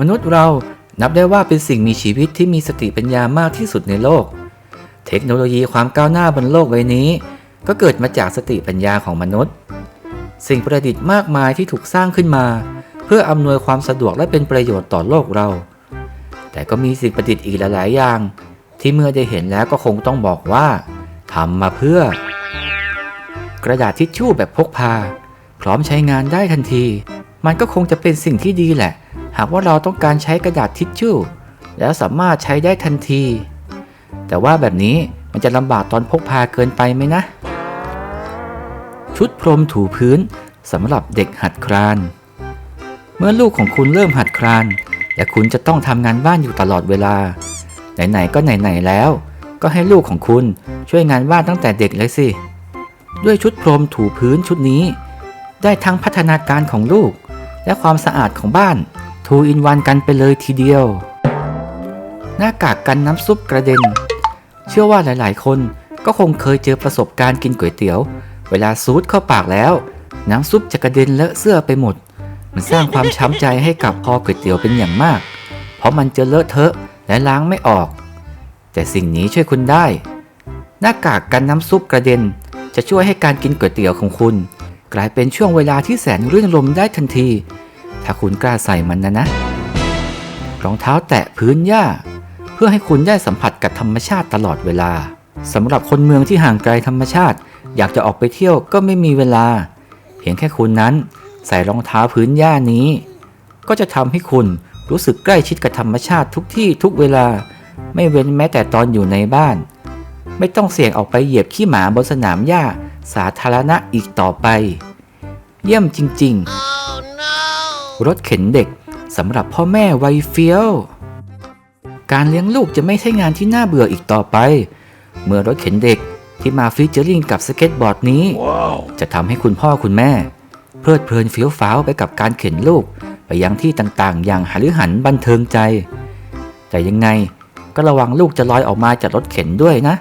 มนุษย์เรานับได้ว่าเป็นสิ่งมีชีวิตที่มีสติปัญญามากที่สุดในโลก เทคโนโลยีความก้าวหน้าบนโลกใบนี้ ก็เกิดมาจากสติปัญญาของมนุษย์ สิ่งประดิษฐ์มากมายที่ถูกสร้างขึ้นมา เพื่ออำนวยความสะดวกและเป็นประโยชน์ต่อโลกเรา แต่ก็มีสิ่งประดิษฐ์อีกหลาย ๆ อย่าง ที่เมื่อได้เห็นแล้วก็คงต้องบอกว่าทำมาเพื่อ กระดาษทิชชู่แบบพกพา พร้อมใช้งานได้ทันที มันก็คงจะเป็นสิ่งที่ดีแหละ หากว่าเราต้องการใช้กระดาษทิชชู่ แล้วสามารถใช้ได้ทันที แต่ว่าแบบนี้มันจะลำบากตอนพกพาเกินไปไหมนะ ชุดพรมถูพื้นสำหรับเด็กหัดคราน เมื่อลูกของคุณเริ่มหัดครานและคุณจะต้องทำงานบ้านอยู่ตลอดเวลา ไหนๆก็ไหนๆแล้ว ก็ให้ลูกของคุณช่วยงานบ้านตั้งแต่เด็กเลยสิ ด้วยชุดพรมถูพื้นชุดนี้ ได้ทั้งพัฒนาการของลูก และความสะอาดของบ้าน ทูอินวันกันไปเลยทีเดียว หน้ากากกันน้ำซุปกระเด็น เชื่อว่าหลายๆ คนก็คงเคยเจอประสบการณ์กินก๋วยเตี๋ยว เวลาซูดเข้าปากแล้ว น้ำซุปจะกระเด็นเลอะเสื้อไปหมด มันสร้างความช้ำใจให้กับคอก๋วยเตี๋ยวเป็นอย่างมาก เพราะมันจะเลอะเทอะและล้างไม่ออก แต่สิ่งนี้ช่วยคุณได้ หน้ากากกันน้ำซุปกระเด็น จะช่วยให้การกินก๋วยเตี๋ยวของคุณ กลายเป็นช่วงเวลาที่แสนรื่นรมได้ทันที ถ้าคุณกล้าใส่มันนะนะ รองเท้าแตะพื้นหญ้า เพื่อให้คุณได้สัมผัสกับธรรมชาติตลอดเวลาสำหรับคนเมืองที่ห่างไกลธรรมชาติ อยากจะออกไปเที่ยวก็ไม่มีเวลา เพียงแค่คุณนั้นใส่รองเท้าพื้นหญ้านี้ ก็จะทำให้คุณรู้สึกใกล้ชิดกับธรรมชาติทุกที่ทุกเวลา ไม่เว้นแม้แต่ตอนอยู่ในบ้าน ไม่ต้องเสี่ยงออกไปเหยียบขี้หมาบนสนามหญ้าสาธารณะอีกต่อไป เยี่ยมจริง ๆ รถเข็นเด็กสำหรับพ่อแม่วัยเฟี้ยว การเลี้ยงลูกจะไม่ใช่งานที่น่าเบื่ออีกต่อไป เมื่อรถเข็นเด็กที่มาฟีเจอริงกับสเก็ตบอร์ดนี้จะทำให้คุณพ่อคุณแม่ เพลิดเพลินเฟี้ยวฟ้าวไปกับการเข็นลูกไปยังที่ต่างๆ อย่างหฤหันบันเทิงใจ แต่ยังไงก็ระวังลูกจะลอยออกมาจากรถเข็นด้วยนะ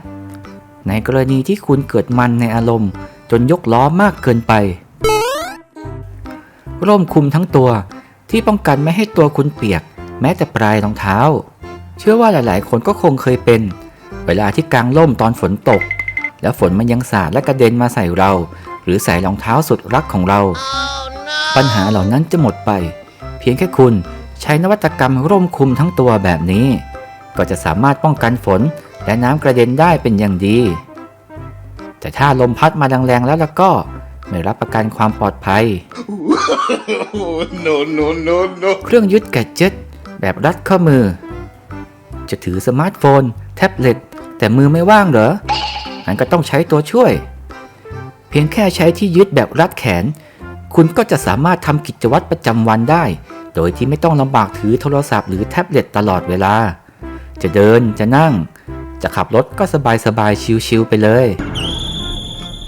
ในกรณีที่คุณเกิดมันในอารมณ์ จนยกล้อมากเกินไป ร่มคลุมทั้งตัว ที่ป้องกันไม่ให้ตัวคุณเปียก แม้แต่ปลายรองเท้า เชื่อว่าหลายๆ คนก็คงเคยเป็น เวลาที่กางร่มตอนฝนตก แล้วฝนมันยังสาดและกระเด็นมาใส่เรา หรือใส่รองเท้าสุดรักของเราปัญหาเหล่านั้นจะหมดไป เพียงแค่คุณใช้นวัตกรรมร่มคุมทั้งตัวแบบนี้ ก็จะสามารถป้องกันฝนและน้ำกระเด็นได้เป็นอย่างดี แต่ถ้าลมพัดมาแรงๆแล้วแล้วก็ ไม่รับประกันความปลอดภัย Oh, no, no, no, no. เครื่องยึดแกดเจ็ตแบบรัดข้อมือ จะถือสมาร์ทโฟน แท็บเล็ต แต่มือไม่ว่างเหรอมันก็ต้องใช้ตัวช่วย เพียงแค่ใช้ที่ยึดแบบรัดแขน คุณก็จะสามารถทำกิจวัตรประจำวันได้ โดยที่ไม่ต้องลำบากถือโทรศัพท์หรือแท็บเล็ตตลอดเวลา จะเดินจะนั่ง จะขับรถก็สบายสบายๆชิลๆไปเลย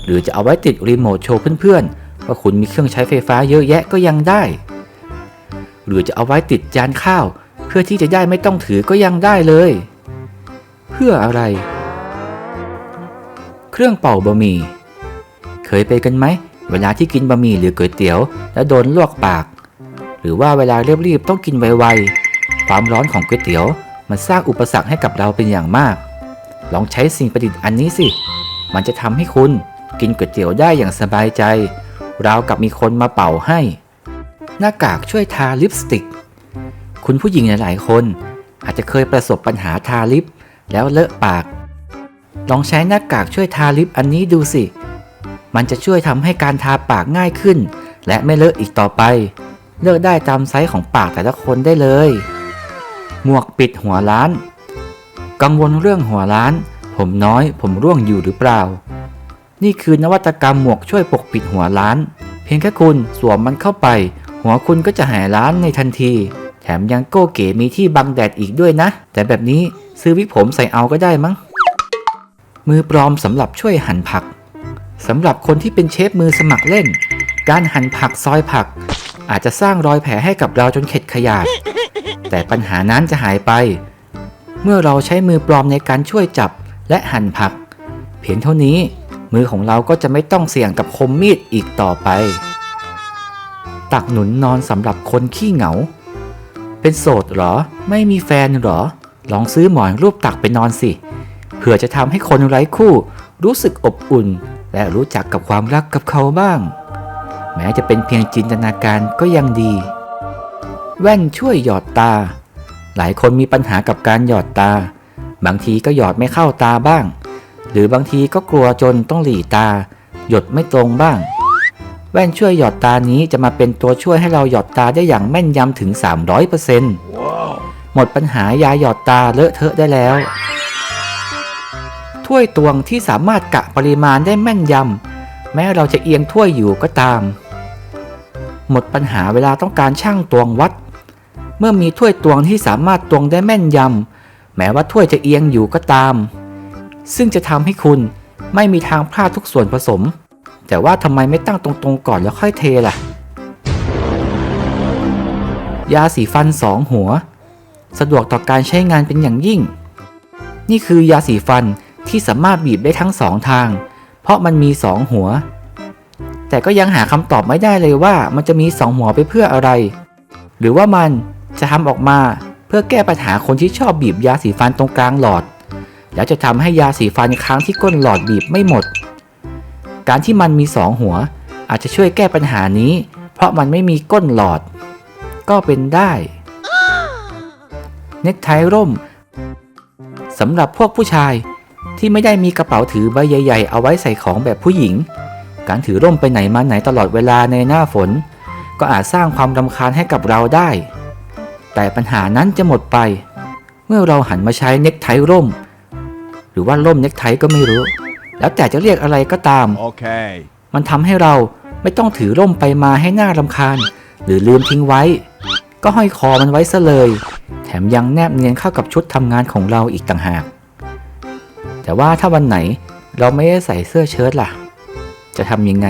หรือจะเอาไว้ติดรีโมทโชว์เพื่อนๆว่าคุณมีเครื่องใช้ไฟฟ้าเยอะแยะก็ยังได้ หรือจะเอาไว้ติดจานข้าว เพื่อที่จะได้ไม่ต้องถือก็ยังได้เลย เพื่ออะไร เครื่องเป่าบะหมี่เคยไปกันไหมเวลาที่กินบะหมี่หรือก๋วยเตี๋ยว แล้วโดนลวกปาก หรือว่าเวลารีบๆต้องกินไวๆความร้อนของก๋วยเตี๋ยว มันสร้างอุปสรรคให้กับเราเป็นอย่างมาก ลองใช้สิ่งประดิษฐ์อันนี้สิ มันจะทำให้คุณ กินก๋วยเตี๋ยวได้อย่างสบายใจ ราวกับมีคนมาเป่าให้ หน้ากากช่วยทาลิปสติก คุณผู้หญิงหลายๆคน อาจจะเคยประสบปัญหาทาลิป แล้วเลอะปาก ลองใช้หน้ากากช่วยทาลิปอันนี้ดูสิ มันจะช่วยทำให้การทาปากง่ายขึ้น และไม่เลอะอีกต่อไป เลือกได้ตามไซส์ของปากแต่ละคนได้เลย หมวกปิดหัวล้าน กังวลเรื่องหัวล้าน ผมน้อย ผมร่วงอยู่หรือเปล่า นี่คือนวัตกรรมหมวกช่วยปกปิดหัวล้าน เพียงแค่คุณสวมมันเข้าไป หัวคุณก็จะหายล้านในทันที แถมยังโก้เก๋มีที่บังแดดอีกด้วยนะ แต่แบบนี้ซื้อวิกผมใส่เอาก็ได้มั้ง มือปลอมสำหรับช่วยหั่นผักสำหรับคนที่เป็นเชฟมือสมัครเล่น การหั่นผักซอยผัก อาจจะสร้างรอยแผลให้กับเราจนเข็ดขยาดแต่ปัญหานั้นจะหายไป เมื่อเราใช้มือปลอมในการช่วยจับและหั่นผัก เพียงเท่านี้ มือของเราก็จะไม่ต้องเสี่ยงกับคมมีดอีกต่อไป ตักหนุนนอนสำหรับคนขี้เหงา เป็นโสดเหรอ ไม่มีแฟนเหรอ ลองซื้อหมอนรูปตักไปนอนสิ เผื่อจะทำให้คนไร้คู่ รู้สึกอบอุ่น และรู้จักกับความรักกับเขาบ้าง แม้จะเป็นเพียงจินตนาการก็ยังดี แว่นช่วยหยอดตา หลายคนมีปัญหากับการหยอดตา บางทีก็หยอดไม่เข้าตาบ้าง หรือบางทีก็กลัวจนต้องหลีตา หยดไม่ตรงบ้าง แว่นช่วยหยอดตานี้จะมาเป็นตัวช่วยให้เราหยอดตาได้อย่างแม่นยำถึง 300%หมดปัญหายาหยอดตาเลอะเทอะได้แล้ว ถ้วยตวงที่สามารถกะปริมาณได้แม่นยำแม้เราจะเอียงถ้วยอยู่ก็ตาม หมดปัญหาเวลาต้องการช่างตวงวัด เมื่อมีถ้วยตวงที่สามารถตวงได้แม่นยำแม้ว่าถ้วยจะเอียงอยู่ก็ตาม ซึ่งจะทำให้คุณไม่มีทางพลาดทุกส่วนผสม แต่ว่าทำไมไม่ตั้งตรงๆก่อนแล้วค่อยเทล่ะ ยาสีฟันสองหัว สะดวกต่อการใช้งานเป็นอย่างยิ่ง นี่คือยาสีฟันที่สามารถบีบได้ทั้งสองทาง เพราะมันมีสองหัว แต่ก็ยังหาคำตอบไม่ได้เลยว่ามันจะมีสองหัวไปเพื่ออะไร หรือว่ามันจะทำออกมาเพื่อแก้ปัญหาคนที่ชอบบีบยาสีฟันตรงกลางหลอด แล้วจะทำให้ยาสีฟันค้างที่ก้นหลอดบีบไม่หมด การที่มันมีสองหัว อาจจะช่วยแก้ปัญหานี้ เพราะมันไม่มีก้นหลอด ก็เป็นได้ เน็กไทร่มสำหรับพวกผู้ชายที่ไม่ได้มีกระเป๋าถือใบใหญ่ ๆ เอาไว้ใส่ของแบบผู้หญิง การถือร่มไปไหนมาไหนตลอดเวลาในหน้าฝน ก็อาจสร้างความรำคาญให้กับเราได้ แต่ปัญหานั้นจะหมดไป เมื่อเราหันมาใช้เน็กไทร่ม หรือว่าร่มเน็กไทก็ไม่รู้ แล้วแต่จะเรียกอะไรก็ตาม Okay. มันทำให้เราไม่ต้องถือร่มไปมาให้หน้ารำคาญ หรือลืมทิ้งไว้ ก็ห้อยคอมันไว้ซะเลย แถมยังแนบเนียนเข้ากับชุดทำงานของเราอีกต่างหาก แต่ว่าถ้าวันไหนเราไม่ได้ใส่เสื้อเชิ้ตล่ะ จะทำยังไง